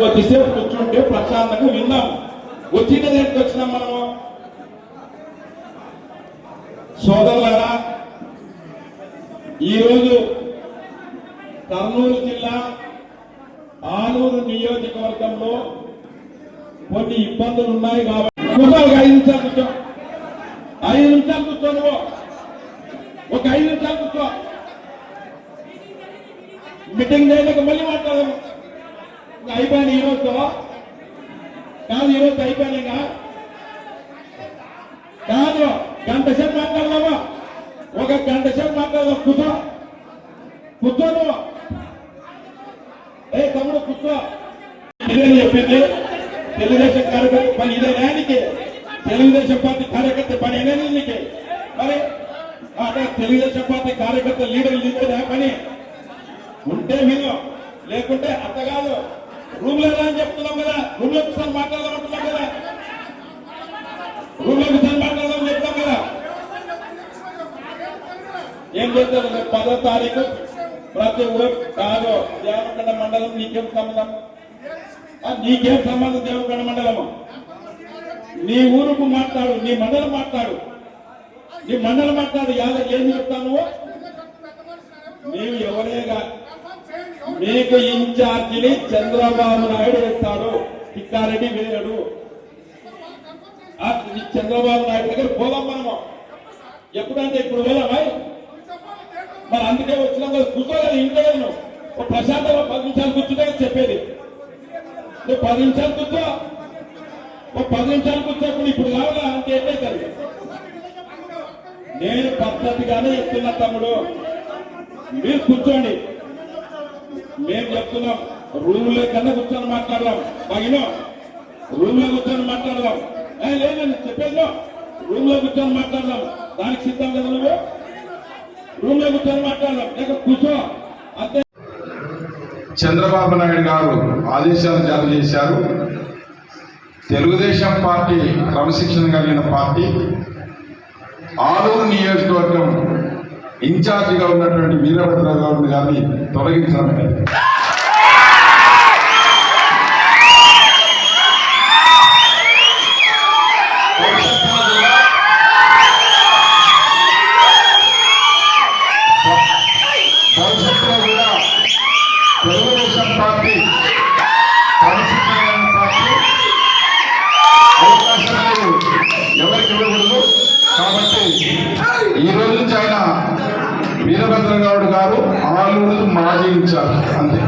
కొద్దిసేపు కూర్చుంటే ప్రశాంతంగా విన్నాం వచ్చిన దానికి వచ్చినాం మనము. సోదరులారా ఈరోజు కర్నూలు జిల్లా ఆలూరు నియోజకవర్గంలో కొన్ని ఇబ్బందులు ఉన్నాయి కాబట్టి ఒక ఐదు నిమిషాలు కూర్చో. ఐదు నిమిషాలు కూర్చో నువ్వు. ఒక ఐదు నిమిషాలు కూర్చో. మీటింగ్ చేయడానికి మళ్ళీ మాట్లాడము అయిపోయింది ఈ కాదు ఈరోజు అయిపోయింది ఇంకా? కాదు గంట సేపు మాట్లాడదామా? ఒక గంట సేపు మాట్లాడదాం కూర్చో. కూర్చో నువ్వు ఏ తమ్ముడు కూర్చో. ఇదే చెప్పింది? తెలుగుదేశం కార్యకర్త పని ఇదే నానికి తెలుగుదేశం పార్టీ కార్యకర్త పని ఇదే నీకు? మరి అంటే తెలుగుదేశం పార్టీ కార్యకర్త లీడర్ లీడర్ పని? ఉంటే విను. లేకుంటే అత్త కాదు. రూమ్లో అని చెప్తున్నాం కదా? రూమ్లో కూర్చొని మాట్లాడదామంటున్నాం కదా? రూమ్లో కూర్చొని మాట్లాడదాం చెప్తాం కదా? ఏం చేస్తారు? పదో తారీఖు ప్రతి ఊరు కాదు దేవరకొండ మండలం నీకేం సంబంధం? నీకేం సంబంధం దేవరకొండ మండలము? నీ ఊరుకు మాట్లాడు నీ మండలం మాట్లాడు. నీ మండలం మాట్లాడు యాద ఏం చెప్తావు నువ్వు? నీవు ఎవరేగా మీకు ఇన్ఛార్జిని చంద్రబాబు నాయుడు ఇస్తాడు తిక్కారెడ్డి వేయడు. చంద్రబాబు నాయుడు దగ్గర పోదాం మనము. ఎప్పుడంటే ఇప్పుడు పోదామా మరి అందుకే వచ్చినాం కదా కూర్చోలేదు ఇంట్లో నువ్వు ఒక ప్రశాంతంగా పది నిమిషాలు కూర్చుంటే చెప్పేది. నువ్వు పది నిమిషాలు కూర్చో. ఒక పది నిమిషాలు కూర్చోకుండా ఇప్పుడు కావాలా? అంటే ఏంటవుతుంది నేను పద్ధతిగానే చెప్తున్నా తమ్ముడు. మీరు కూర్చోండి. మేము చెప్తున్నాం రూమ్ కన్నా కూర్చొని మాట్లాడదాం. బాగినో రూమ్లో కూర్చొని మాట్లాడదాం. లేదండి చెప్పేది రూమ్లో కూర్చొని మాట్లాడదాం. దానికి సిద్ధం కదా నువ్వు? రూమ్లో కూర్చొని మాట్లాడదాం. లేక కూర్చో. అంతే. చంద్రబాబు నాయుడు గారు ఆదేశాలు జారీ చేశారు. తెలుగుదేశం పార్టీ క్రమశిక్షణ కలిగిన పార్టీ. ఆలూరు నియోజకవర్గం ఇన్ఛార్జిగా ఉన్నటువంటి వీరభద్రరావు గారిని తొలగించాలి గారు మాజీ ఇన్ఛార్జ్ అంతే.